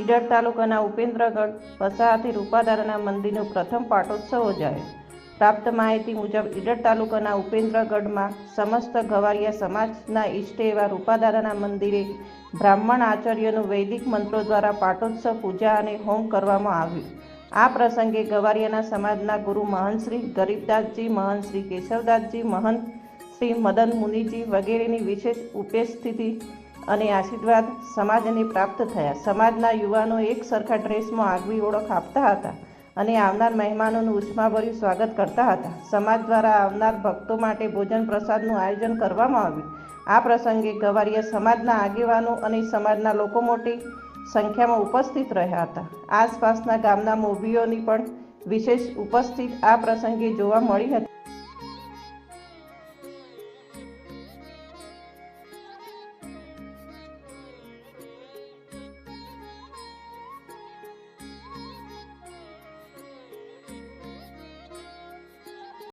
ઈડર તાલુકાના ઉપેન્દ્રગઢ વસાહતી રૂપાદારાના મંદિરનો પ્રથમ પાટોત્સવ યોજાયો પ્રાપ્ત માહિતી મુજબ ઈડર તાલુકાના ઉપેન્દ્રગઢમાં સમસ્ત ગવારિયા સમાજના ઈષ્ટે એવા રૂપાદારાના મંદિરે બ્રાહ્મણ આચાર્યનું વૈદિક મંત્રો દ્વારા પાટોત્સવ પૂજા અને હોમ કરવામાં આવ્યું. આ પ્રસંગે ગવારિયાના સમાજના ગુરુ મહંતશ્રી ગરીબદાસજી મહંતશ્રી કેશવદાસજી, મહંત શ્રી મદન મુનિજી વગેરેની વિશેષ ઉપસ્થિતિ અને આશીર્વાદ સમાજને પ્રાપ્ત થયા. સમાજના યુવાનો એક સરખા ડ્રેસમાં આગવી ઓળખ આપતા હતા અને આવનાર મહેમાનોનું ઉષ્માભર્યું સ્વાગત કરતા હતા. સમાજ દ્વારા આવનાર ભક્તો માટે ભોજન પ્રસાદનું આયોજન કરવામાં આવ્યું. આ પ્રસંગે ગવારીયા સમાજના આગેવાનો અને સમાજના લોકો મોટી સંખ્યામાં ઉપસ્થિત રહ્યા હતા. આસપાસના ગામના મોભીઓની પણ વિશેષ ઉપસ્થિત આ પ્રસંગે જોવા મળી હતી.